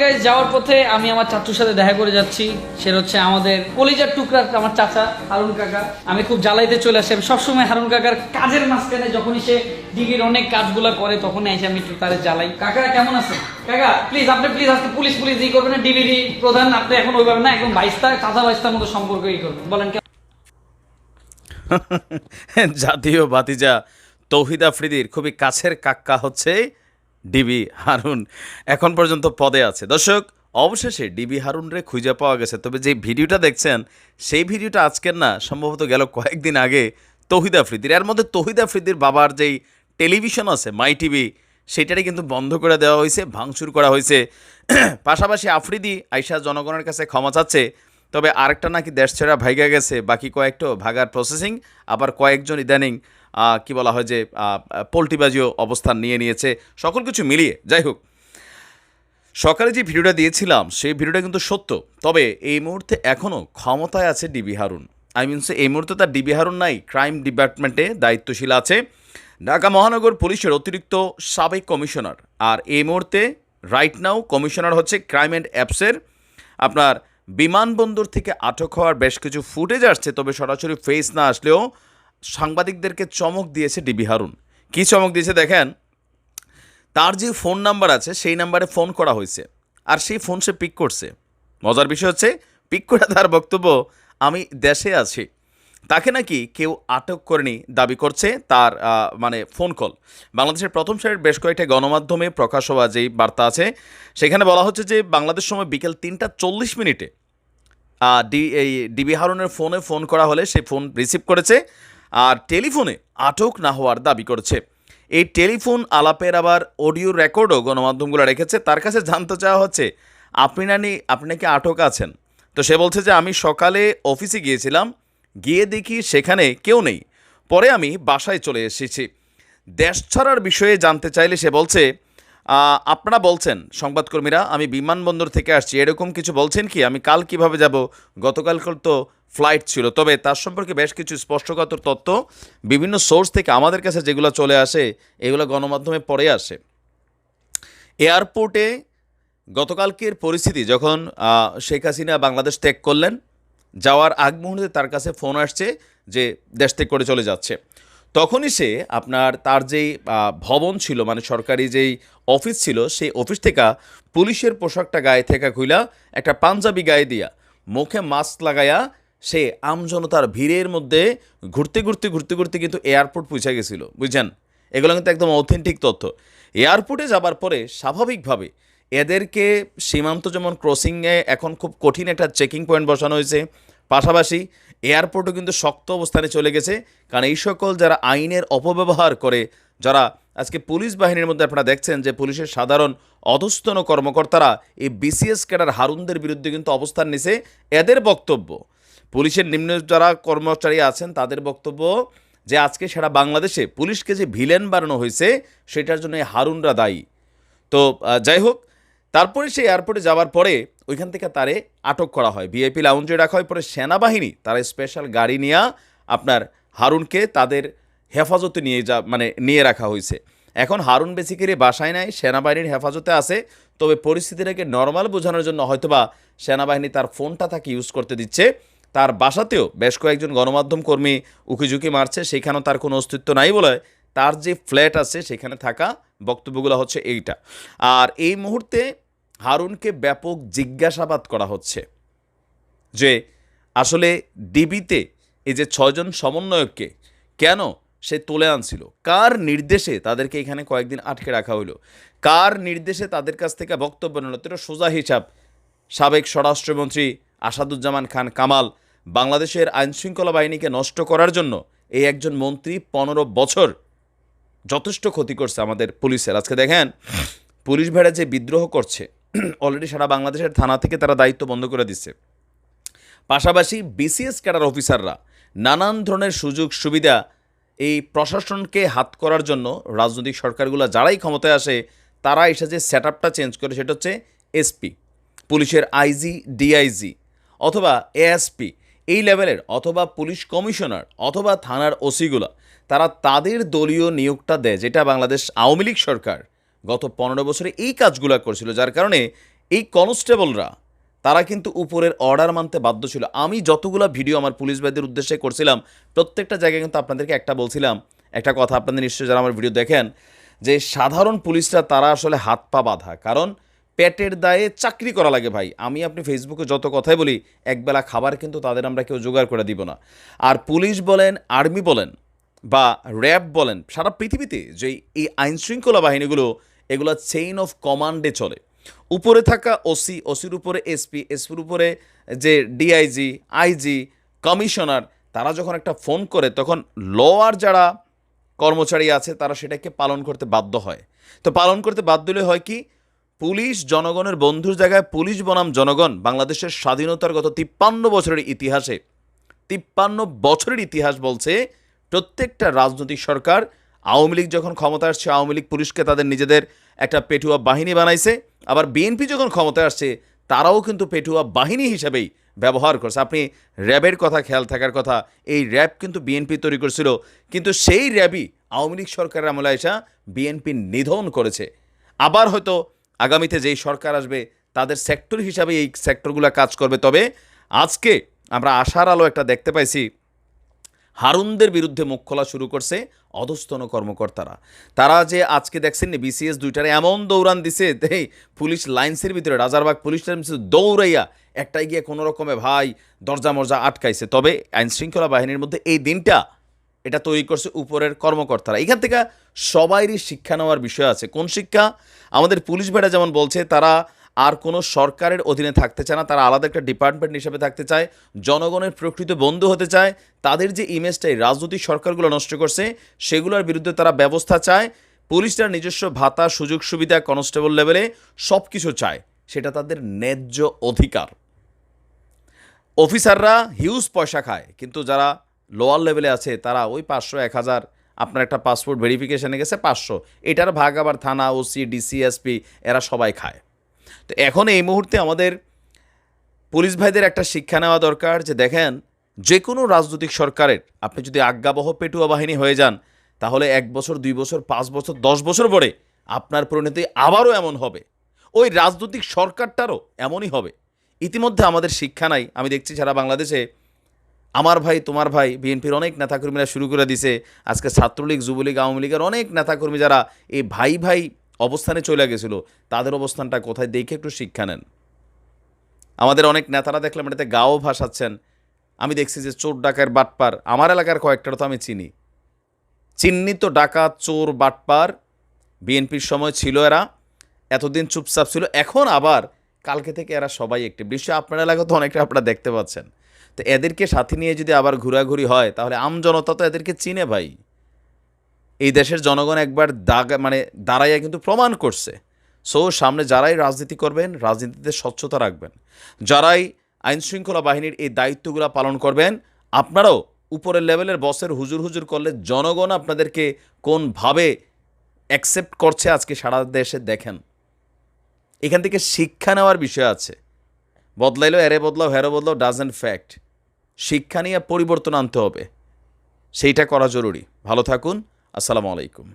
Guys যাওয়ার পথে আমি আমার চাচুর সাথে দেখা করে যাচ্ছি। সে হচ্ছে আমাদের কলিজার টুকরা আমার চাচা হারুন কাকা। আমি খুব জ্বালাইতে চলে আসি। আমি সবসময় হারুন কাকার কাজের মাঝখানে যখনই সে ডিগির অনেক কাজগুলো করে, তখনই এসে আমি একটু তারে জ্বালাই। কাকা, কেমন আছে কাকা প্লিজ আপনি প্লিজ আজকে পুলিশ পুলিশ ই করবেন ডিবিডি প্রধান, আপনি এখন ওইভাবে না, একদম বাইশটা, চাচা বাইশটার মতো সম্পর্ক ই করবেন। বলেন জাতীয় বাতিজা তৌহিদ আফ্রিদির খুবই কাছের কাক্কা হচ্ছে ডিবি হারুন এখন পর্যন্ত পদে আছে। দর্শক, অবশেষে ডিবি হারুনরে খুঁজে পাওয়া গেছে। তবে যে ভিডিওটা দেখছেন, সেই ভিডিওটা আজকের না, সম্ভবত গেল কয়েকদিন আগে তৌহিদ আফ্রিদির। এর মধ্যে তৌহিদ আফ্রিদির বাবার যেই টেলিভিশন আছে, মাই টিভি, সেটারই কিন্তু বন্ধ করে দেওয়া হয়েছে, ভাঙচুর করা হয়েছে। পাশাপাশি আফ্রিদি আইসা জনগণের কাছে ক্ষমা চাচ্ছে, তবে আরেকটা নাকি দেশ ছেড়া ভাইগা গেছে, বাকি কয়েকটা ভাগার প্রসেসিং আবার কয়েকজন ইদানিং কি বলা হয় যে পোল্টিবাজিও অবস্থান নিয়ে নিয়েছে। সকল কিছু মিলিয়ে, যাই হোক, সকালে যে ভিডিওটা দিয়েছিলাম, সেই ভিডিওটা কিন্তু সত্য। তবে এই মুহূর্তে এখনও ক্ষমতায় আছে ডিবি হারুন। আই মিনস এই মুহূর্তে তার ডিবি হারুন নাই, ক্রাইম ডিপার্টমেন্টে দায়িত্বশীল আছে। ঢাকা মহানগর পুলিশের অতিরিক্ত সাবেক কমিশনার। আর এই মুহূর্তে রাইট নাও কমিশনার হচ্ছে ক্রাইম অ্যান্ড অ্যাপসের। আপনার বিমানবন্দর থেকে আটক হওয়ার বেশ কিছু ফুটেজ আসছে, তবে সরাসরি ফেস না আসলেও সাংবাদিকদেরকে চমক দিয়েছে ডিবি হারুন। কী চমক দিয়েছে দেখেন? তার যে ফোন নাম্বার আছে, সেই নাম্বারে ফোন করা হয়েছে। আর সেই ফোন সে পিক করছে। মজার বিষয় হচ্ছে, পিক করে তার বক্তব্য, আমি দেশে আছি। তাকে নাকি কেউ আটক করেনি দাবি করছে তার মানে ফোন কল। বাংলাদেশের প্রথম সারির বেশ কয়েকটা গণমাধ্যমে প্রকাশ হওয়া যেই বার্তা আছে, সেখানে বলা হচ্ছে যে বাংলাদেশ সময় বিকেল তিনটা চল্লিশ মিনিটে ডি, এই ডিবি হারুনের ফোনে ফোন করা হলে সে ফোন রিসিভ করেছে। আর টেলিফোনে আটক না হওয়ার দাবি করেছে। এই টেলিফোন আলাপের আবার অডিও রেকর্ডও গণমাধ্যমগুলো রেখেছে। তার কাছে জানতে চাওয়া হচ্ছে, আপনি নানি, আপনি নাকি আটক আছেন? তো সে বলছে যে, আমি সকালে অফিসে গিয়েছিলাম, গিয়ে দেখি সেখানে কেউ নেই। পরে আমি বাসায় চলে এসেছি। দেশ ছাড়ার বিষয়ে জানতে চাইলে সে বলছে আপনারা বলছেন, সংবাদকর্মীরা, আমি বিমানবন্দর থেকে আসছি, এরকম কিছু বলছেন কি? আমি কাল কীভাবে যাব? গতকাল তো ফ্লাইট ছিল। তবে তার সম্পর্কে বেশ কিছু স্পষ্টগত তথ্য বিভিন্ন সোর্স থেকে আমাদের কাছে যেগুলো চলে আসে, এগুলো গণমাধ্যমে পরে আসে। এয়ারপোর্টে গতকালকের পরিস্থিতি যখন শেখ হাসিনা বাংলাদেশ ত্যাগ করলেন, যাওয়ার আগ মুহূর্তে তার কাছে ফোন আসছে যে দেশ ত্যাগ করে চলে যাচ্ছে। তখনই সে আপনার তার যেই ভবন ছিল মানে সরকারি যেই অফিস ছিল, সেই অফিস থেকে পুলিশের পোশাকটা গায়ে থেকে খুইলা একটা পাঞ্জাবি গায়ে দিয়া, মুখে মাস্ক লাগায়া সে আমজনতার ভিড়ের মধ্যে ঘুরতে ঘুরতে ঘুরতে ঘুরতে কিন্তু এয়ারপোর্ট পৌঁছে গেছিল, বুঝছেন? এগুলো কিন্তু একদম অথেন্টিক তথ্য। এয়ারপোর্টে যাবার পরে স্বাভাবিকভাবে এদেরকে সীমান্ত যেমন ক্রসিংয়ে এখন খুব কঠিন একটা চেকিং পয়েন্ট বসানো হয়েছে। পাশাপাশি এয়ারপোর্টও কিন্তু শক্ত অবস্থানে চলে গেছে। কারণ এই সকল যারা আইনের অপব্যবহার করে, যারা আজকে পুলিশ বাহিনীর মধ্যে আপনারা দেখছেন যে পুলিশের সাধারণ অধস্তন কর্মকর্তারা এই বিসিএস ক্যাডার হারুনদের বিরুদ্ধে কিন্তু অবস্থান নিছে, এদের বক্তব্য। পুলিশের নিম্ন যারা কর্মচারী আছেন, তাদের বক্তব্য যে আজকে সারা বাংলাদেশে পুলিশকে যে ভিলেন বানানো হয়েছে, সেটার জন্য হারুনরা দায়ী। তো যাই হোক, তারপরে সে এয়ারপোর্টে যাওয়ার পরে ওইখান থেকে তারে আটক করা হয়। ভিআইপি লাউঞ্জে রাখা হয়, পরে সেনাবাহিনী তারা স্পেশাল গাড়ি নিয়ে আপনার হারুনকে তাদের হেফাজতে নিয়ে যা মানে নিয়ে রাখা হয়েছে। এখন হারুন বেসিক্যালি বাসায় নাই, সেনাবাহিনীর হেফাজতে আছে, তবে পরিস্থিতিটাকে নর্মাল বোঝানোর জন্য হয়তোবা সেনাবাহিনী তার ফোনটা তাকে ইউজ করতে দিচ্ছে। তার বাসাতেও বেশ কয়েকজন গণমাধ্যম কর্মী উকিঝুঁকি মারছে, সেখানেও তার কোনো অস্তিত্ব নাই বলে তার যে ফ্ল্যাট আছে সেখানে থাকা বক্তব্যগুলো হচ্ছে এইটা। আর এই মুহূর্তে হারুনকে ব্যাপক জিজ্ঞাসাবাদ করা হচ্ছে যে আসলে ডিবিতে এই যে ছয়জন সমন্বয়ককে কেন সে তুলে আনছিল? কার নির্দেশে তাদেরকে এখানে কয়েকদিন আটকে রাখা হইল? কার নির্দেশে তাদের কাছ থেকে বক্তব্য নিল? সোজা হিসাব। সাবেক স্বরাষ্ট্রমন্ত্রী আসাদুজ্জামান খান কামাল বাংলাদেশের আইনশৃঙ্খলা বাহিনীকে নষ্ট করার জন্য এই একজন মন্ত্রী পনেরো বছর যথেষ্ট ক্ষতি করছে আমাদের পুলিশের। আজকে দেখেন, পুলিশ ভেড়া যে বিদ্রোহ করছে অলরেডি সারা বাংলাদেশের থানা থেকে তারা দায়িত্ব বন্ধ করে দিচ্ছে। পাশাপাশি বিসিএস ক্যাডার অফিসাররা নানান ধরনের সুযোগ সুবিধা এই প্রশাসনকে হাত করার জন্য রাজনৈতিক সরকারগুলো যারাই ক্ষমতায় আসে, তারা এসে যে সেট চেঞ্জ করে, সেটা হচ্ছে এসপি পুলিশের আইজি ডিআইজি অথবা এএসপি এই লেভেলের, অথবা পুলিশ কমিশনার, অথবা থানার ওসিগুলো, তারা তাদের দলীয় নিয়োগটা দেয়, যেটা বাংলাদেশ আওয়ামী লীগ সরকার গত পনেরো বছরে এই কাজগুলো করছিল, যার কারণে এই কনস্টেবলরা, তারা কিন্তু উপরের অর্ডার মানতে বাধ্য ছিল। আমি যতগুলো ভিডিও আমার পুলিশ ভাইদের উদ্দেশ্যে করছিলাম, প্রত্যেকটা জায়গায় কিন্তু আপনাদেরকে একটা বলছিলাম, একটা কথা আপনাদের নিশ্চয়ই যারা আমার ভিডিও দেখেন, যে সাধারণ পুলিশরা তারা আসলে হাত পা বাঁধা। কারণ পেটের দায়ে চাকরি করা লাগে ভাই। আমি আপনি ফেসবুকে যত কথাই বলি, একবেলা খাবার কিন্তু তাদের আমরা কেউ জোগাড় করে দিব না। আর পুলিশ বলেন, আর্মি বলেন বা র্যাব বলেন, সারা পৃথিবীতে যে এই আইনশৃঙ্খলা বাহিনীগুলো, এগুলো চেইন অফ কমান্ডে চলে। উপরে থাকা ওসি ওসির উপরে এসপি এসপির উপরে যে ডিআইজি আইজি কমিশনার তারা যখন একটা ফোন করে, তখন লোয়ার যারা কর্মচারী আছে, তারা সেটাকে পালন করতে বাধ্য হয়। তো পালন করতে বাধ্য হলে হয় কি পুলিশ জনগণের বন্ধুর জায়গায় পুলিশ বনাম জনগণ বাংলাদেশের স্বাধীনতার গত তিপ্পান্ন বছরের ইতিহাসে। তিপ্পান্ন বছরের ইতিহাস বলছে, প্রত্যেকটা রাজনৈতিক সরকার আওয়ামী লীগ যখন ক্ষমতা আসছে, আওয়ামী লীগ পুলিশকে তাদের নিজেদের একটা পেটুয়া বাহিনী বানাইছে। আবার বিএনপি যখন ক্ষমতায় আসছে, তারাও কিন্তু পেটুয়া বাহিনী হিসেবেই ব্যবহার করছে। আপনি র্যাবের কথা, খেয়াল থাকার কথা, এই র্যাব কিন্তু বিএনপি তৈরি করেছিল। কিন্তু সেই র্যাবই আওয়ামী লীগ সরকারের আমলে এসা বিএনপি নিধন করেছে। আবার হয়তো আগামীতে যেই সরকার আসবে, তাদের সেক্টর হিসাবে এই সেক্টরগুলো কাজ করবে। তবে আজকে আমরা আশার আলো একটা দেখতে পাইছি, হারুনদের বিরুদ্ধে মুখ খোলা শুরু করছে অধস্তন কর্মকর্তারা। তারা যে আজকে দেখছেন বিসিএস দুইটারে এমন দৌড়ান দিছে এই পুলিশ লাইন্সের ভিতরে, রাজারবাগ পুলিশ লাইন্স দৌড়াইয়া একটাই গিয়ে কোনো রকমে, ভাই, দরজা মরজা আটকাইছে। তবে আইন শৃঙ্খলা বাহিনীর মধ্যে এই দিনটা এটা তৈরি করছে উপরের কর্মকর্তারা। এখান থেকে সবাইরই শিক্ষা নেওয়ার বিষয় আছে। কোন শিক্ষা? আমাদের পুলিশ ভাইরা যেমন বলছে, তারা আর কোনো সরকারের অধীনে থাকতে চায় না, তারা আলাদা একটা ডিপার্টমেন্ট হিসেবে থাকতে চায়, জনগণের প্রকৃত বন্ধু হতে চায়, তাদের যে ইমেজটাই রাজনৈতিক সরকারগুলো নষ্ট করছে, সেগুলোর বিরুদ্ধে তারা ব্যবস্থা চায় পুলিশরা নিজস্ব ভাতা, সুযোগ, সুবিধা কনস্টেবল লেভেলে সব কিছু চায়, সেটা তাদের ন্যায্য অধিকার। অফিসাররা হিউজ পয়সা খায়, কিন্তু যারা লোয়ার লেভেলে আছে, তারা ওই পাঁচশো, এক হাজার আপনার একটা পাসপোর্ট ভেরিফিকেশানে গেছে পাঁচশো। এটার ভাগ আবার থানা, ওসি, ডিসি, এসপি, এরা সবাই খায়। তো এখন এই মুহূর্তে আমাদের পুলিশ ভাইদের একটা শিক্ষা নেওয়া দরকার যে দেখেন যে কোনো রাজনৈতিক সরকারের, আপনি যদি আজ্ঞাবহ পেটুয়া বাহিনী হয়ে যান, তাহলে এক বছর, দুই বছর, পাঁচ বছর, দশ বছর পরে আপনার পরিণতি আবারও এমন হবে। ওই রাজনৈতিক সরকারটারও এমনই হবে। ইতিমধ্যে আমাদের শিক্ষা নাই। আমি দেখছি সারা বাংলাদেশে আমার ভাই, তোমার ভাই, বিএনপির অনেক নেতাকর্মীরা শুরু করে দিছে। আজকে ছাত্রলীগ, যুবলীগ, আওয়ামী লীগের অনেক নেতাকর্মী যারা এই ভাই ভাই অবস্থানে চলে গেছিল, তাদের অবস্থানটা কোথায় দেখে একটু শিক্ষা নেন। আমাদের অনেক নেতারা দেখলাম এটাতে গাও ভাসাচ্ছেন। আমি দেখছি যে চোর ডাকার বাটপার, আমার এলাকার কয়েকটা তো আমি চিনি। চিহ্নিত ডাকাত, চোর, বাটপার বিএনপির সময় ছিল এরা, এতদিন চুপচাপ ছিল, এখন আবার কালকে থেকে এরা সবাই একটি নিশ্চয়ই আপনার এলাকা তো অনেকটা আপনারা দেখতে পাচ্ছেন। তো এদেরকে সাথে নিয়ে যদি আবার ঘোরাঘুরি হয়, তাহলে আম জনতা তো এদেরকে চিনে ভাই। এই দেশের জনগণ একবার দাগ মানে দাঁড়াইয়া কিন্তু প্রমাণ করছে। সো সামনে যারাই রাজনীতি করবেন, রাজনীতিতে স্বচ্ছতা রাখবেন। যারাই আইন শৃঙ্খলা বাহিনীর এই দায়িত্বগুলো পালন করবেন, আপনারাও উপরের লেভেলের বসের হুজুর হুজুর করলে জনগণ আপনাদেরকে কোনভাবে অ্যাকসেপ্ট করছে আজকে সারা দেশে দেখেন। এখান থেকে শিক্ষা নেওয়ার বিষয় আছে। বদলাইলো, এরে বদলাও, হেরো বদলাও ডাজেন্ট ফ্যাক্ট শিক্ষা নিয়ে পরিবর্তন আনতে হবে। সেইটা করা জরুরি। ভালো থাকুন। আসসালামু আলাইকুম।